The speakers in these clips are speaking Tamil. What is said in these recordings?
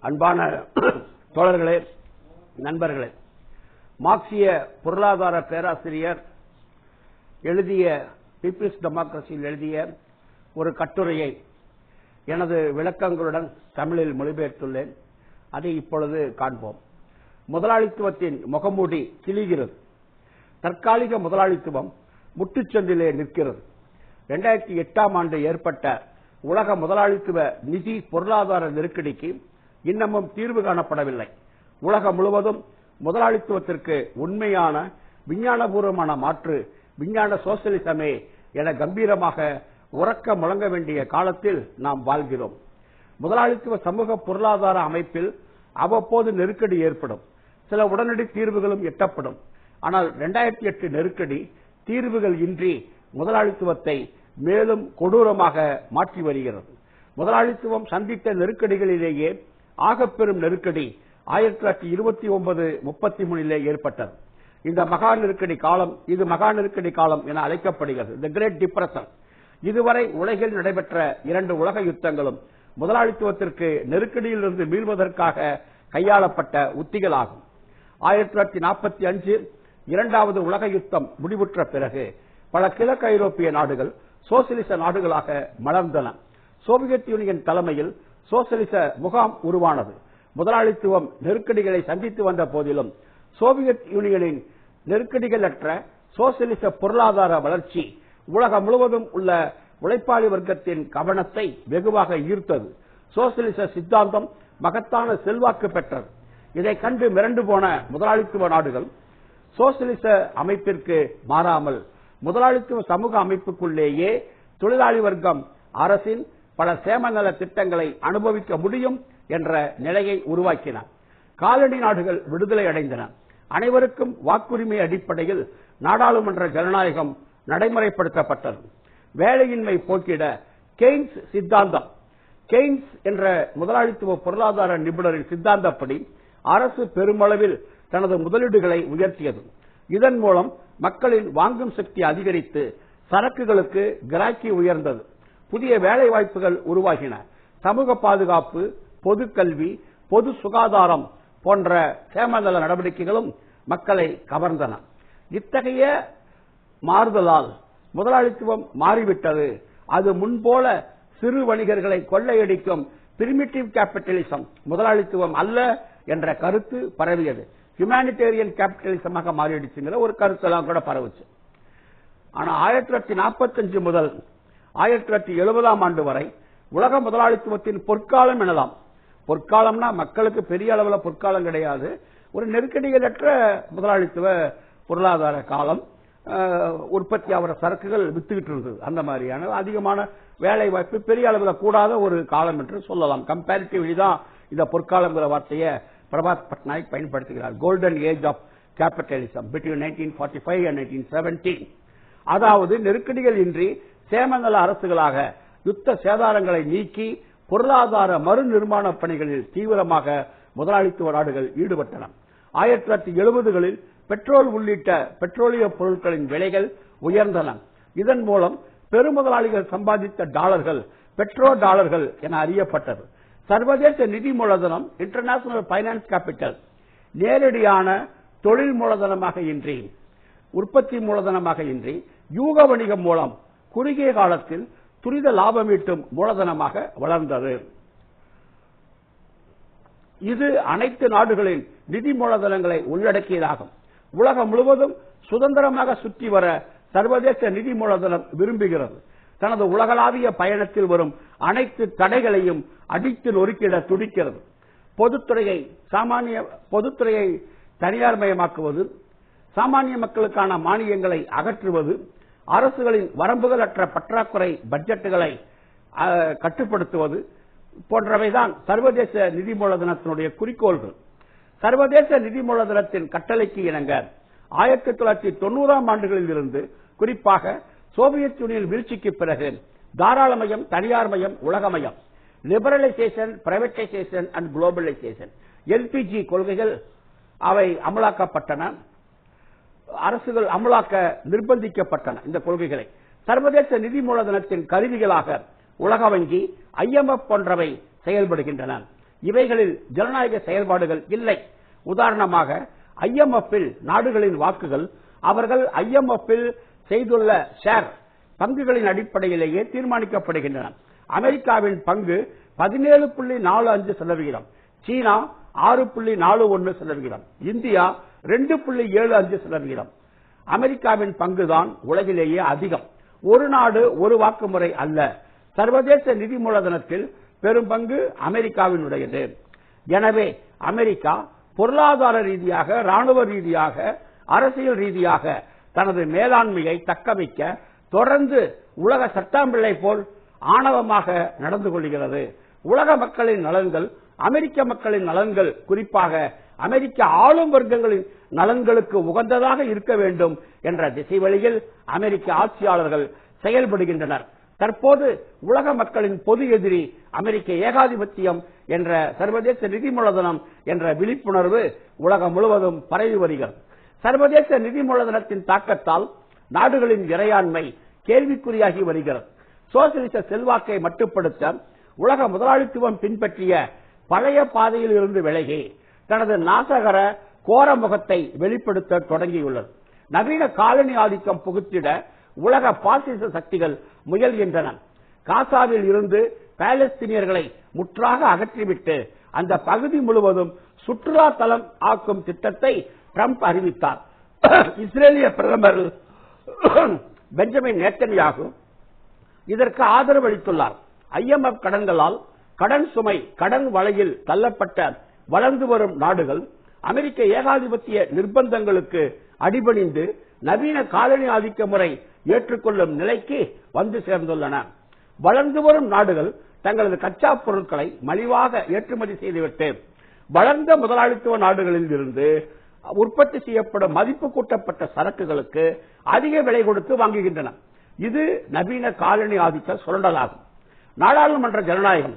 அன்பான தோழர்களே நண்பர்களே மார்க்சிய பொருளாதார பேராசிரியர் எழுதிய பீப்பிள்ஸ் டெமோக்ரஸியில் எழுதிய ஒரு கட்டுரையை எனது விளக்கங்களுடன் தமிழில் மொழிபெயர்த்துள்ளேன். அதை இப்பொழுது காண்போம். முதலாளித்துவத்தின் முகமூடி கிழிகிறது. தற்காலிக முதலாளித்துவம் முட்டுச்சந்திலே நிற்கிறது. இரண்டாயிரத்தி எட்டாம் ஆண்டு ஏற்பட்ட உலக முதலாளித்துவ நிதி பொருளாதார நெருக்கடிக்கு இன்னமும் தீர்வு காணப்படவில்லை. உலகம் முழுவதும் முதலாளித்துவத்திற்கு உண்மையான விஞ்ஞானபூர்வமான மாற்று விஞ்ஞான சோசியலிசமே என கம்பீரமாக உறக்க முழங்க வேண்டிய காலத்தில் நாம் வாழ்கிறோம். முதலாளித்துவ சமூக பொருளாதார அமைப்பில் அவ்வப்போது நெருக்கடி ஏற்படும். சில உடனடி தீர்வுகளும் எட்டப்படும். ஆனால் இரண்டாயிரத்தி எட்டு நெருக்கடி தீர்வுகள் இன்றி முதலாளித்துவத்தை மேலும் கொடூரமாக மாற்றி வருகிறது. முதலாளித்துவம் சந்தித்த நெருக்கடிகளிலேயே ஆகப்பெரும் நெருக்கடி ஆயிரத்தி தொள்ளாயிரத்தி இருபத்தி ஒன்பது முப்பத்தி மூணிலே ஏற்பட்டது. இந்த மகா நெருக்கடி காலம் இது மகா நெருக்கடி காலம் என அழைக்கப்படுகிறது. தி கிரேட் டிப்ரெஷன் இதுவரை உலகில் நடைபெற்ற இரண்டு உலக யுத்தங்களும் முதலாளித்துவத்திற்கு நெருக்கடியிலிருந்து மீள்வதற்காக கையாளப்பட்ட உத்திகளாகும். ஆயிரத்தி தொள்ளாயிரத்தி நாற்பத்தி அஞ்சு இரண்டாவது உலக யுத்தம் முடிவுற்ற பிறகு பல கிழக்கு ஐரோப்பிய நாடுகள் சோசியலிச நாடுகளாக மலர்ந்தன. சோவியத் யூனியன் தலைமையில் சோசியலிச முகாம் உருவானது. முதலாளித்துவம் நெருக்கடிகளை சந்தித்து வந்த போதிலும் சோவியத் யூனியனின் நெருக்கடிகளற்ற சோசியலிச பொருளாதார வளர்ச்சி உலகம் முழுவதும் உள்ள உழைப்பாளி வர்க்கத்தின் கவனத்தை வெகுவாக ஈர்த்தது. சோசியலிச சித்தாந்தம் மகத்தான செல்வாக்கு பெற்றது. இதை கண்டு மிரண்டு போன முதலாளித்துவ நாடுகள் சோசியலிச அமைப்பிற்கு மாறாமல் முதலாளித்துவ சமூக அமைப்புக்குள்ளேயே தொழிலாளி வர்க்கம் அரசின் பல சேமநல திட்டங்களை அனுபவிக்க முடியும் என்ற நிலையை உருவாக்கின காலனி நாடுகள் விடுதலை அடைந்தன. அனைவருக்கும் வாக்குரிமை அடிப்படையில் நாடாளுமன்ற ஜனநாயகம் நடைமுறைப்படுத்தப்பட்டது. வேலையின்மை போக்கிட கெய்ன்ஸ் சித்தாந்தம். கெய்ன்ஸ் என்ற முதலாளித்துவ பொருளாதார நிபுணரின் சித்தாந்தப்படி அரசு பெருமளவில் தனது முதலீடுகளை உயர்த்தியது. இதன் மூலம் மக்களின் வாங்கும் சக்தி அதிகரித்து சரக்குகளுக்கு கிராக்கி உயர்ந்தது. புதிய வேலை வாய்ப்புகள் உருவாகின. சமூக பாதுகாப்பு பொது கல்வி பொது சுகாதாரம் போன்ற சேமநல நடவடிக்கைகளும் மக்களை கவர்ந்தன. இத்தகைய மாறுதலால் முதலாளித்துவம் மாறிவிட்டது. அது முன்போல சிறு வணிகர்களை கொள்ளையடிக்கும் பிரிமிட்டிவ் கேபிட்டலிசம் முதலாளித்துவம் அல்ல என்ற கருத்து பரவியது. ஹியூமானிடேரியன் கேபிட்டலிசமாக மாறிடுச்சுங்கிற ஒரு கருத்தெல்லாம் கூட பரவுச்சு. ஆனா ஆயிரத்தி தொள்ளாயிரத்தி நாற்பத்தஞ்சு முதல் ஆயிரத்தி தொள்ளாயிரத்தி எழுபதாம் ஆண்டு வரை உலக முதலாளித்துவத்தின் பொற்காலம் எனலாம். பொற்காலம்னா மக்களுக்கு பெரிய அளவில் பொற்காலம் கிடையாது. ஒரு நெருக்கடிகளற்ற முதலாளித்துவ பொருளாதார காலம் உற்பத்தி ஆகிற சரக்குகள் வித்துக்கிட்டு இருந்தது. அந்த மாதிரியான அதிகமான வேலை வாய்ப்பு பெரிய அளவில் கூடாத ஒரு காலம் என்று சொல்லலாம். கம்பேரிட்டிவ்லி தான் இந்த பொற்காலங்கிற வார்த்தையை பிரபாத் பட்நாயக் பயன்படுத்துகிறார். Golden age of capitalism between nineteen forty five and nineteen seventeen அதாவது நெருக்கடிகள் இன்றி சேமநல அரசுகளாக யுத்த சேதாரங்களை நீக்கி பொருளாதார மறு நிர்மாண பணிகளில் தீவிரமாக முதலாளித்துவ நாடுகள் ஈடுபட்டன. ஆயிரத்தி தொள்ளாயிரத்தி எழுபதுகளில் பெட்ரோல் உள்ளிட்ட பெட்ரோலிய பொருட்களின் விலைகள் உயர்ந்தன. இதன் மூலம் பெருமுதலாளிகள் சம்பாதித்த டாலர்கள் பெட்ரோ டாலர்கள் என அறியப்பட்டது. சர்வதேச நிதி மூலதனம் இன்டர்நேஷனல் பைனான்ஸ் கேபிட்டல் நேரடியான தொழில் மூலதனமாக இன்றி உற்பத்தி மூலதனமாக இன்றி யூக வணிகம் மூலம் குறுகிய காலத்தில் துரித லாபம் ஈட்டும் மூலதனமாக வளர்ந்தது. இது அனைத்து நாடுகளின் நிதி மூலதனங்களை உள்ளடக்கியதாகும். உலகம் முழுவதும் சுதந்திரமாக சுற்றி வர சர்வதேச நிதி மூலதனம் விரும்புகிறது. தனது உலகளாவிய பயணத்தில் வரும் அனைத்து தடைகளையும் அடித்து நொறுக்கிட துடிக்கிறது. பொதுத்துறையை சாமானிய பொதுத்துறையை தனியார் மயமாக்குவது சாமானிய மக்களுக்கான மானியங்களை அகற்றுவது அரசுகளின் வரம்புகளற்ற பற்றாக்குறை பட்ஜெட்டுகளை கட்டுப்படுத்துவது போன்றவைதான் சர்வதேச நிதி மூலதனத்தினுடைய குறிக்கோள்கள். சர்வதேச நிதி மூலதனத்தின் கட்டளைக்கு இணங்க ஆயிரத்தி தொள்ளாயிரத்தி தொண்ணூறாம் ஆண்டுகளில் இருந்து குறிப்பாக சோவியத் யூனியன் வீழ்ச்சிக்கு பிறகு தாராளமயம் தனியார்மயம் உலகமயம். Liberalisation privatisation and globalisation. LPG கொள்கைகள் அவை அமலாக்கப்பட்டன. அரசுகள் அமலாக்க நிர்பந்திக்கப்பட்டன இந்த கொள்கைகளை. சர்வதேச நிதி மூலதனத்தின் கருவிகளாக உலக வங்கி ஐஎம்எஃப் போன்றவை செயல்படுகின்றன. இவைகளில் ஜனநாயக செயல்பாடுகள் இல்லை. உதாரணமாக ஐஎம்எஃப்பில் நாடுகளின் வாக்குகள் அவர்கள் ஐஎம்எஃப்பில் செய்துள்ள ஷேர் பங்குகளின் அடிப்படையிலேயே தீர்மானிக்கப்படுகின்றன. அமெரிக்காவின் பங்கு பதினேழு புள்ளி நாலு அஞ்சு சதவிகிதம். சீனா ஆறு புள்ளி நாலு ஒன்று சதவிகிதம். இந்தியா ரெண்டு புள்ளி ஏழு அஞ்சு சதவிகிதம். அமெரிக்காவின் பங்குதான் உலகிலேயே அதிகம். ஒரு நாடு ஒரு வாக்குமுறை அல்ல. சர்வதேச நிதி மூலதனத்தில் பெரும் பங்கு அமெரிக்காவினுடையது. எனவே அமெரிக்கா பொருளாதார ரீதியாக ராணுவ ரீதியாக அரசியல் ரீதியாக தனது மேலாண்மையை தக்கவைக்க தொடர்ந்து உலக சட்டாம்பிள்ளை போல் ஆணவமாக நடந்து கொள்கிறது. உலக மக்களின் நலன்கள் அமெரிக்க மக்களின் நலன்கள் குறிப்பாக அமெரிக்க ஆளும் வர்க்கங்களின் நலன்களுக்கு உகந்ததாக இருக்க வேண்டும் என்ற திசை வழியில் அமெரிக்க ஆட்சியாளர்கள் செயல்படுகின்றனர். தற்போது உலக மக்களின் பொது எதிரி அமெரிக்க ஏகாதிபத்தியம் என்ற சர்வதேச நிதி மூலதனம் என்ற விழிப்புணர்வு உலகம் முழுவதும் பரவி வருகிறது. சர்வதேச நிதி மூலதனத்தின் தாக்கத்தால் நாடுகளின் இறையாண்மை கேள்விக்குறியாகி வருகிறது. சோசியலிச செல்வாக்கை மட்டுப்படுத்த உலக முதலாளித்துவம் பின்பற்றிய பழைய பாதையில் இருந்து விலகி தனது நாசகர கோர முகத்தை வெளிப்படுத்த தொடங்கியுள்ளது. நவீன காலனி ஆதிக்கம் புகுத்திட உலக பாசிச சக்திகள் முயல்கின்றன. காசாவில் இருந்து பாலஸ்தீனியர்களை முற்றாக அகற்றிவிட்டு அந்த பகுதி முழுவதும் சுற்றுலா தலம் ஆக்கும் திட்டத்தை டிரம்ப் அறிவித்தார். இஸ்ரேலிய பிரதமர் பெஞ்சமின் நேத்தன்யாகு இதற்கு ஆதரவு அளித்துள்ளார். ஐஎம்எஃப் கடன்களால் கடன் சுமை கடன் வலையில் தள்ளப்பட்ட வளர்ந்து வரும் நாடுகள் அமெரிக்க ஏகாதிபத்திய நிர்பந்தங்களுக்கு அடிபணிந்து நவீன காலனி ஆதிக்க முறை ஏற்றுக்கொள்ளும் நிலைக்கு வந்து சேர்ந்துள்ளன. வளர்ந்து வரும் நாடுகள் தங்களது கச்சா பொருட்களை மலிவாக ஏற்றுமதி செய்துவிட்டு வளர்ந்த முதலாளித்துவ நாடுகளில் இருந்து உற்பத்தி செய்யப்படும் மதிப்பு கூட்டப்பட்ட சரக்குகளுக்கு அதிக விலை கொடுத்து வாங்குகின்றன. இது நவீன காலனி ஆதிக்க சுரண்டலாகும். நாடாளுமன்ற ஜனநாயகம்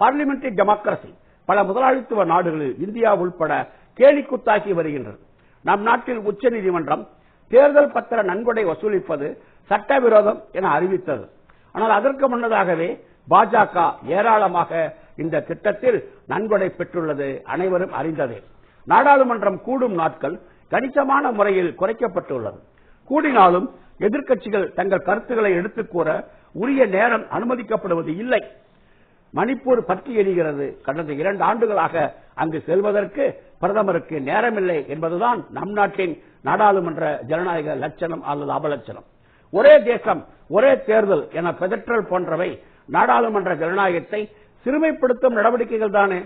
பார்லிமெண்டரி டெமோக்ரசி பல முதலாளித்துவ நாடுகளில் இந்தியா உள்பட கேலிக்குத்தாக்கி வருகின்றது. நம் நாட்டில் உச்சநீதிமன்றம் தேர்தல் பத்திர நன்கொடை வசூலிப்பது சட்டவிரோதம் என அறிவித்தது. ஆனால் அதற்கு முன்னதாகவே பாஜக ஏராளமாக இந்த திட்டத்தில் நன்கொடை பெற்றுள்ளது அனைவரும் அறிந்ததே. நாடாளுமன்றம் கூடும் நாட்கள் கணிசமான முறையில் குறைக்கப்பட்டுள்ளது. கூடினாலும் எதிர்க்கட்சிகள் தங்கள் கருத்துக்களை எடுத்துக் கூற உரிய நேரம் அனுமதிக்கப்படுவது இல்லை. மணிப்பூர் பற்றி எரிகிறது. கடந்த இரண்டு ஆண்டுகளாக அங்கு செல்வதற்கு பிரதமருக்கு நேரமில்லை என்பதுதான் நம் நாட்டின் நாடாளுமன்ற ஜனநாயக லட்சணம் அல்லது அபலட்சணம். ஒரே தேசம் ஒரே தேர்தல் என பெதற்றல் போன்றவை நாடாளுமன்ற ஜனநாயகத்தை சிறுமைப்படுத்தும் நடவடிக்கைகள் தானே.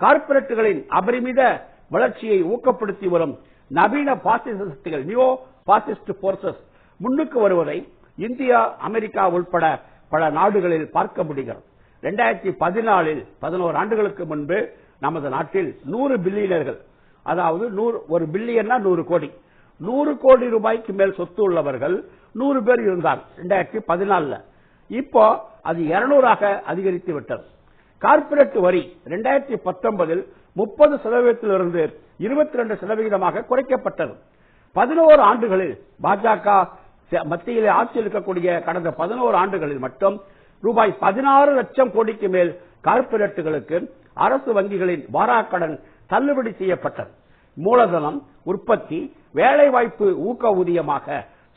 கார்ப்பரேட்டுகளின் அபரிமித வளர்ச்சியை ஊக்கப்படுத்தி வரும் நவீன பாசிச சக்திகள் நியோ பாசிஸ்ட் போர்சஸ் முன்னுக்கு வருவதை இந்தியா அமெரிக்கா உள்பட பல நாடுகளில் பார்க்க முடிகிறது. இரண்டாயிரத்தி பதினாலில் பதினோரு ஆண்டுகளுக்கு முன்பு நமது நாட்டில் நூறு பில்லியனர்கள் அதாவது நூறு ஒரு பில்லியன்னா நூறு கோடி நூறு கோடி ரூபாய்க்கு மேல் சொத்து உள்ளவர்கள் நூறு பேர் இருந்தார் இரண்டாயிரத்தி பதினாலுல. இப்போ அது இருநூறாக அதிகரித்து விட்டது. கார்ப்பரேட் வரி இரண்டாயிரத்தி பத்தொன்பதில் முப்பது சதவீதத்திலிருந்து இருபத்தி ரெண்டு சதவிகிதமாக குறைக்கப்பட்டது. பதினோரு ஆண்டுகளில் பாஜக மத்தியிலே ஆட்சியில் இருக்கக்கூடிய கடந்த பதினோரு ஆண்டுகளில் மட்டும் ரூபாய் பதினாறு லட்சம் கோடிக்கு மேல் கார்ப்பரேட்டுகளுக்கு அரசு வங்கிகளின் வாராக்கடன் தள்ளுபடி செய்யப்பட்டது. மூலதனம் உற்பத்தி வேலைவாய்ப்பு ஊக்க ஊதியமாக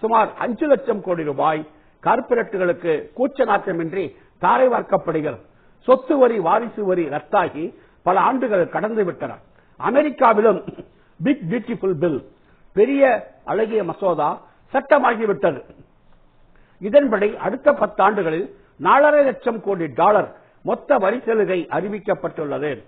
சுமார் அஞ்சு லட்சம் கோடி ரூபாய் கார்ப்பரேட்டுகளுக்கு கூச்ச நாட்டமின்றி தாரை வார்க்கப்படுகிறது. சொத்து வரி வாரிசு வரி ரத்தாகி பல ஆண்டுகள் கடந்து விட்டன. அமெரிக்காவிலும் பிக் பியூட்டிஃபுல் பில் பெரிய அழகிய மசோதா சட்டமாகிவிட்டது. இதன்படி அடுத்த பத்தாண்டுகளில் நாலரை லட்சம் கோடி டாலர் மொத்த வரி சலுகை அறிவிக்கப்பட்டுள்ளது.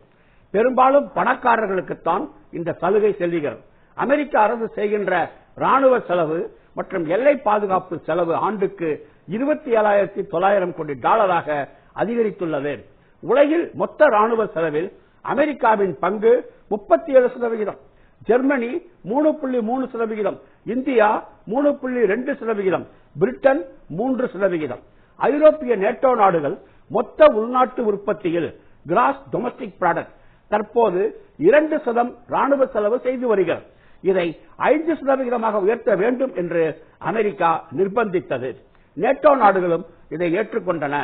பெரும்பாலும் பணக்காரர்களுக்குத்தான் இந்த சலுகை செல்கிறது அமெரிக்க அரசு செய்கின்ற ராணுவ செலவு மற்றும் எல்லை பாதுகாப்பு செலவு ஆண்டுக்கு இருபத்தி ஏழாயிரத்தி தொள்ளாயிரம் கோடி டாலராக அதிகரித்துள்ளது. உலகில் மொத்த ராணுவ செலவில் அமெரிக்காவின் பங்கு முப்பத்தி ஏழு சதவிகிதம். ஜெர்மனி மூணு புள்ளி மூணு சதவிகிதம். இந்தியா மூணு புள்ளி ரெண்டு சதவிகிதம். பிரிட்டன் மூன்று சதவிகிதம். ஐரோப்பிய நேட்டோ நாடுகள் மொத்த உள்நாட்டு உற்பத்தியில் கிராஸ் டொமஸ்டிக் ப்ராடக்ட். தற்போது இரண்டு சதம் ராணுவ செலவு செய்து வருகிறது. இதை ஐந்து சதவிகிதமாக உயர்த்த வேண்டும் என்று அமெரிக்கா நிர்பந்தித்தது. நேட்டோ நாடுகளும் இதை ஏற்றுக்கொண்டன.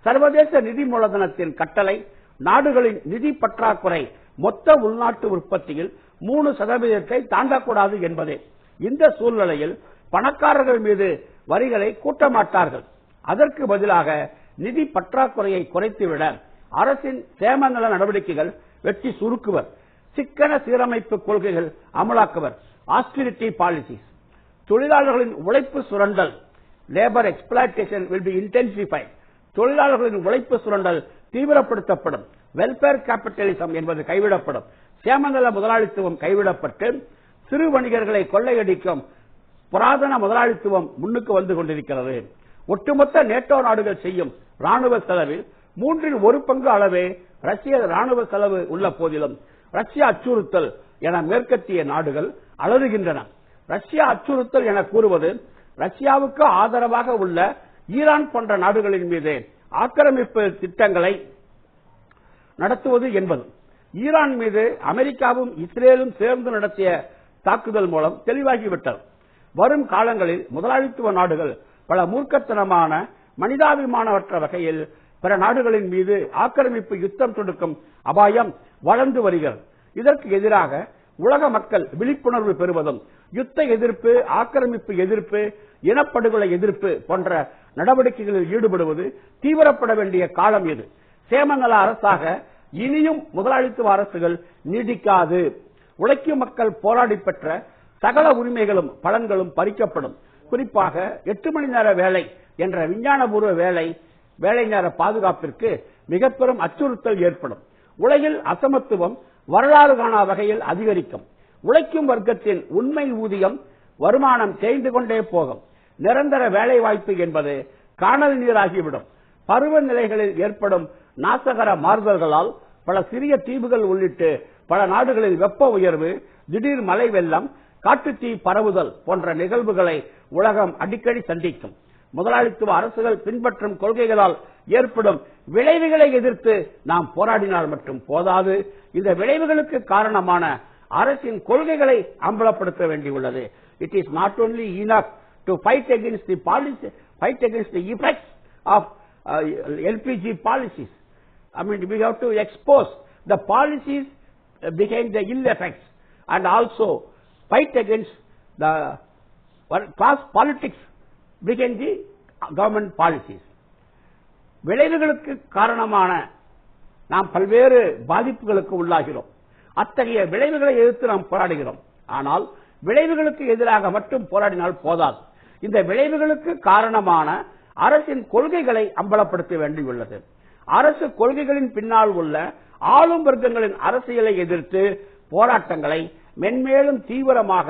சர்வதேச நிதி மூலதனத்தின் கட்டளை நாடுகளின் நிதி பற்றாக்குறை மொத்த உள்நாட்டு உற்பத்தியில் மூணு சதவீதத்தை தாண்டக்கூடாது என்பதே. இந்த சூழ்நிலையில் பணக்காரர்கள் மீது வரிகளை கூட்ட மாட்டார்கள் அதற்கு பதிலாக நிதி பற்றாக்குறையை குறைத்துவிட அரசின் சேமநல நடவடிக்கைகள் வெற்றி சுருக்குவர். சிக்கன சீரமைப்பு கொள்கைகள் அமலாக்குவர். ஆஸ்டிரிட்டி பாலிசிஸ் தொழிலாளர்களின் உழைப்பு சுரண்டல். Labour exploitation will be intensify தொழிலாளர்களின் உழைப்பு சுரண்டல் தீவிரப்படுத்தப்படும். வெல்பேர் கேபிட்டலிசம் என்பது கைவிடப்படும். சேமநல முதலாளித்துவம் கைவிடப்பட்டு சிறு வணிகர்களை கொள்ளையடிக்கும் புராதன முதலாளித்துவம் முன்னுக்கு வந்து கொண்டிருக்கிறது. ஒட்டுமொத்த நேட்டோ நாடுகள் செய்யும் ராணுவ செலவில் மூன்றில் ஒரு பங்கு அளவே ரஷ்ய ராணுவ செலவு உள்ள போதிலும் ரஷ்ய அச்சுறுத்தல் என மேற்கத்திய நாடுகள் அலறுகின்றன. ரஷ்யா அச்சுறுத்தல் என கூறுவது ரஷ்யாவுக்கு ஆதரவாக உள்ள ஈரான் போன்ற நாடுகளின் மீது. ஆக்கிரமிப்பு திட்டங்களை நடத்துவது என்பது. ஈரான் மீது அமெரிக்காவும் இஸ்ரேலும் சேர்ந்து நடத்திய தாக்குதல் மூலம் தெளிவாகிவிட்டது. வரும் காலங்களில் முதலாளித்துவ நாடுகள் பல மூர்க்கத்தனமான மனிதாபிமானமற்ற வகையில் பிற நாடுகளின் மீது ஆக்கிரமிப்பு யுத்தம் தொடுக்கும் அபாயம் வளர்ந்து வருகிறது. இதற்கு எதிராக உலக மக்கள் விழிப்புணர்வு பெறுவதும் யுத்த எதிர்ப்பு ஆக்கிரமிப்பு எதிர்ப்பு இனப்படுகொலை எதிர்ப்பு போன்ற நடவடிக்கைகளில் ஈடுபடுவது தீவிரப்பட வேண்டிய காலம் இது. சேமநல அரசாக இனியும் முதலாளித்துவ அரசுகள் நீடிக்காது. உழைக்கும் மக்கள் போராடி பெற்ற சகல உரிமைகளும் பலன்களும் பறிக்கப்படும். குறிப்பாக எட்டு மணி நேர வேலை என்ற விஞ்ஞானபூர்வ வேலை வேலை நேர பாதுகாப்பிற்கு மிக பெரும் அச்சுறுத்தல் ஏற்படும். உலகில் அசமத்துவம் வரலாறு காணா வகையில் அதிகரிக்கும். உழைக்கும் வர்க்கத்தின் உண்மை ஊதியம் வருமானம் தேய்ந்து கொண்டே போகும். நிரந்தர வேலை வாய்ப்பு என்பது காணல் நீராகிவிடும். பருவநிலைகளில் ஏற்படும் நாசகர மாறுதல்களால் பல சிறிய தீவுகள் உள்ளிட்டு பல நாடுகளில் வெப்ப உயர்வு திடீர் மழை வெள்ளம் காட்டுத்தீ பரவுதல் போன்ற நிகழ்வுகளை உலகம் அடிக்கடி சந்திக்கும். முதலாளித்துவ அரசுகள் பின்பற்றும் கொள்கைகளால் ஏற்படும் விளைவுகளை எதிர்த்து நாம் போராடினால் மட்டும் போதாது. இந்த விளைவுகளுக்கு காரணமான அரசின் கொள்கைகளை அம்பலப்படுத்த வேண்டியுள்ளது. It is not only enough to fight against the policy fight against the effects of LPG policies I mean we have to expose the policies behind the ill effects and also fight against the class politics behind the government policies விளைவுகளுக்கு காரணமான நாம் பல்வேறு பாதிப்புகளுக்கு உள்ளாகிறோம். அத்தகைய விளைவுகளை எதிர்த்து நாம் போராடுகிறோம். ஆனால் விளைவுகளுக்கு எதிராக மட்டும் போராடினால் போதாது. இந்த விளைவுகளுக்கு காரணமான அரசின் கொள்கைகளை அம்பலப்படுத்த வேண்டியுள்ளது. அரசு கொள்கைகளின் பின்னால் உள்ள ஆளும் வர்க்கங்களின் அரசியலை எதிர்த்து போராட்டங்களை மென்மேலும் தீவிரமாக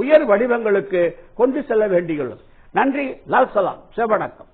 உயர் வடிவங்களுக்கு கொண்டு செல்ல வேண்டியுள்ளது. நன்றி லால் சலாம். செவணக்கம்